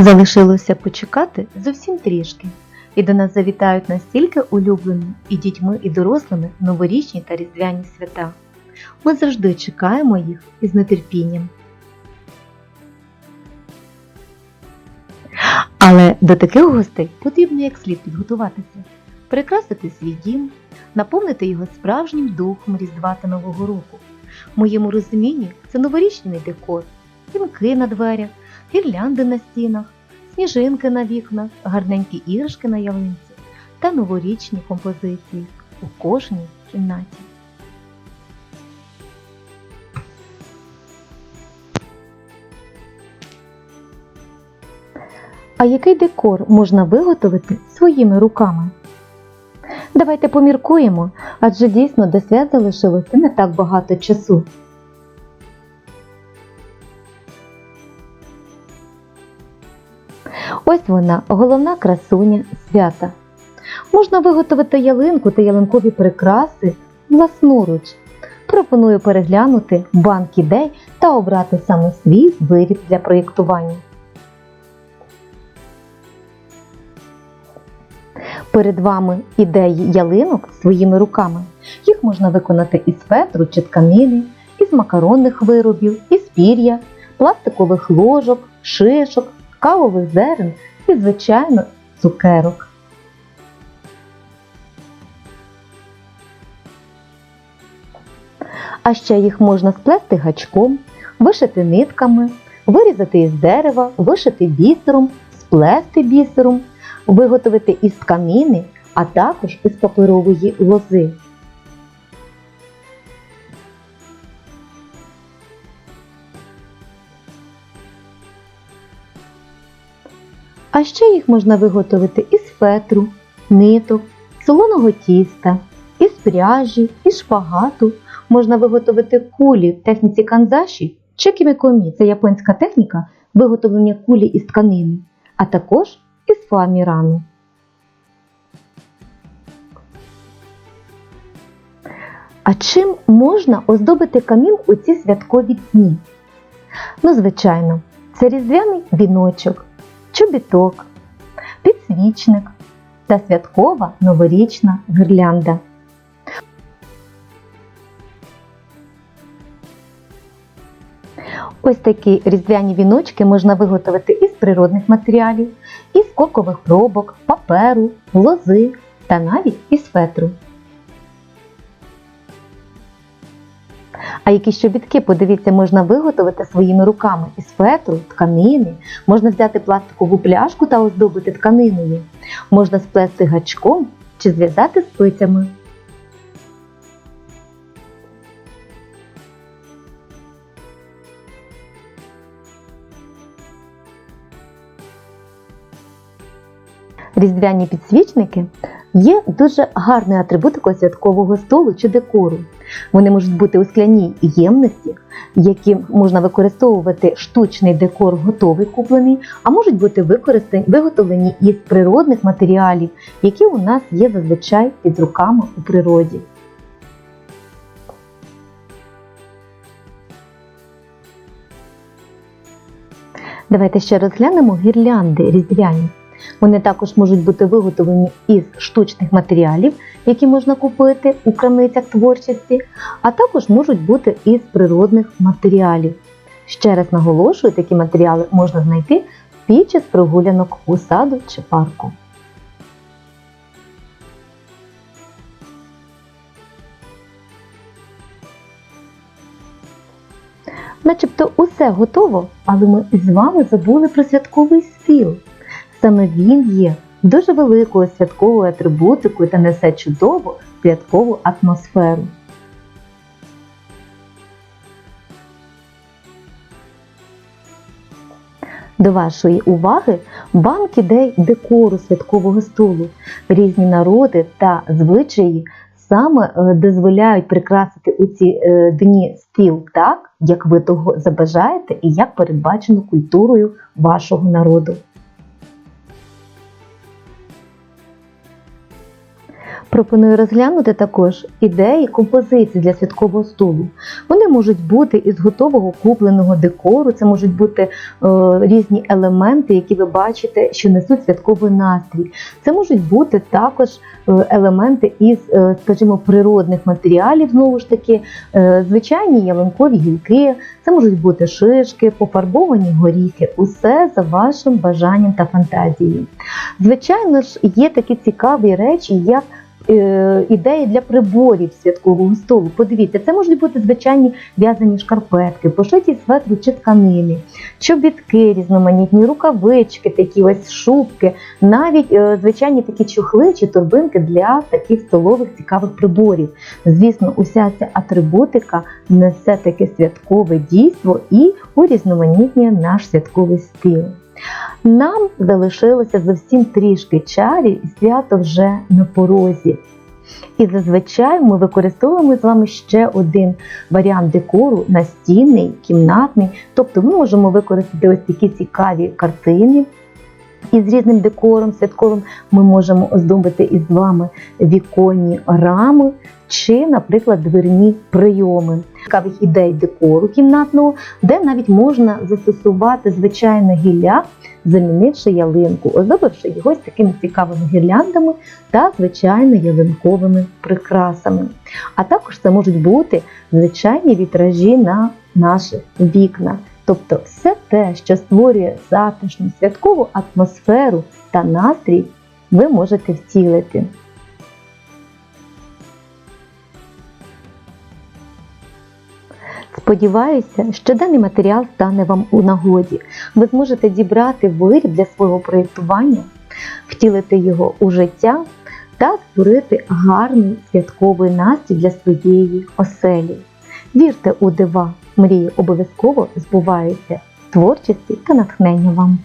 Залишилося почекати зовсім трішки, і до нас завітають настільки улюблені і дітьми, і дорослими новорічні та різдвяні свята. Ми завжди чекаємо їх із нетерпінням. Але до таких гостей потрібно як слід підготуватися, прикрасити свій дім, наповнити його справжнім духом Різдва та Нового року. В моєму розумінні це новорічний декор, вінки на дверях, гірлянди на стінах, сніжинки на вікнах, гарненькі іграшки на ялинці та новорічні композиції у кожній кімнаті. А який декор можна виготовити своїми руками? Давайте поміркуємо, адже дійсно до свят залишилося не так багато часу. Ось вона, головна красуня свята. Можна виготовити ялинку та ялинкові прикраси власноруч. Пропоную переглянути банк ідей та обрати саме свій виріб для проєктування. Перед вами ідеї ялинок своїми руками. Їх можна виконати із фетру чи тканини, із макаронних виробів, із пір'я, пластикових ложок, шишок, кавових зерен і, звичайно, цукерок. А ще їх можна сплести гачком, вишити нитками, вирізати із дерева, вишити бісером, сплести бісером, виготовити із тканини, а також із паперової лози. А ще їх можна виготовити із фетру, ниток, солоного тіста, із пряжі, із шпагату. Можна виготовити кулі в техніці канзаші чи кімікомі. Це японська техніка виготовлення кулі із тканини, а також із фоамірану. А чим можна оздобити камін у ці святкові дні? Ну, звичайно, це різдвяний віночок, чобіток, підсвічник та святкова новорічна гірлянда. Ось такі різдвяні віночки можна виготовити із природних матеріалів, із кокових пробок, паперу, лози та навіть із фетру. А які щобітки, подивіться, можна виготовити своїми руками із фетру, тканини, можна взяти пластикову пляшку та оздобити тканиною, можна сплести гачком чи зв'язати спицями. Різдвяні підсвічники є дуже гарною атрибутикою святкового столу чи декору. Вони можуть бути у скляній ємності, які можна використовувати штучний декор, готовий куплений, а можуть бути використані виготовлені із природних матеріалів, які у нас є зазвичай під руками у природі. Давайте ще розглянемо гірлянди різдвяні. Вони також можуть бути виготовлені із штучних матеріалів, які можна купити у крамницях творчості, а також можуть бути із природних матеріалів. Ще раз наголошую, такі матеріали можна знайти під час прогулянок у саду чи парку. Начебто усе готово, але ми з вами забули про святковий стіл. Саме він є дуже великою святковою атрибутикою та несе чудову святкову атмосферу. До вашої уваги банк ідей декору святкового столу. Різні народи та звичаї саме е, дозволяють прикрасити у ці е, дні стіл так, як ви того забажаєте і як передбачено культурою вашого народу. Пропоную розглянути також ідеї композиції для святкового столу. Вони можуть бути із готового купленого декору, це можуть бути е, різні елементи, які ви бачите, що несуть святковий настрій. Це можуть бути також е, елементи із, е, скажімо, природних матеріалів, знову ж таки, е, звичайні ялинкові гілки, це можуть бути шишки, пофарбовані горіхи, усе за вашим бажанням та фантазією. Звичайно ж, є такі цікаві речі, як ідеї для приборів святкового столу. Подивіться, це можуть бути звичайні в'язані шкарпетки, пошиті з ветру чи тканини, чобітки різноманітні, рукавички, такі ось шубки, навіть е, звичайні такі чохли чи торбинки для таких столових цікавих приборів. Звісно, уся ця атрибутика несе таке святкове дійство і урізноманітнює наш святковий стиль. Нам залишилося зовсім трішки чарів і свято вже на порозі. І зазвичай ми використовуємо з вами ще один варіант декору настінний, кімнатний. Тобто ми можемо використати ось такі цікаві картини. І з різним декором святковим ми можемо оздобити із вами віконні рами чи, наприклад, дверні прийоми. Цікавих ідей декору кімнатного, де навіть можна застосувати звичайне гілля, замінивши ялинку, оздобивши його з такими цікавими гірляндами та звичайно ялинковими прикрасами. А також це можуть бути звичайні вітражі на наших вікнах. Тобто все те, що створює затишну святкову атмосферу та настрій, ви можете втілити. Сподіваюся, що даний матеріал стане вам у нагоді. Ви зможете дібрати виріб для свого проєктування, втілити його у життя та створити гарний святковий настрій для своєї оселі. Вірте у дива, мрії обов'язково збуваються. Творчості та натхнення вам!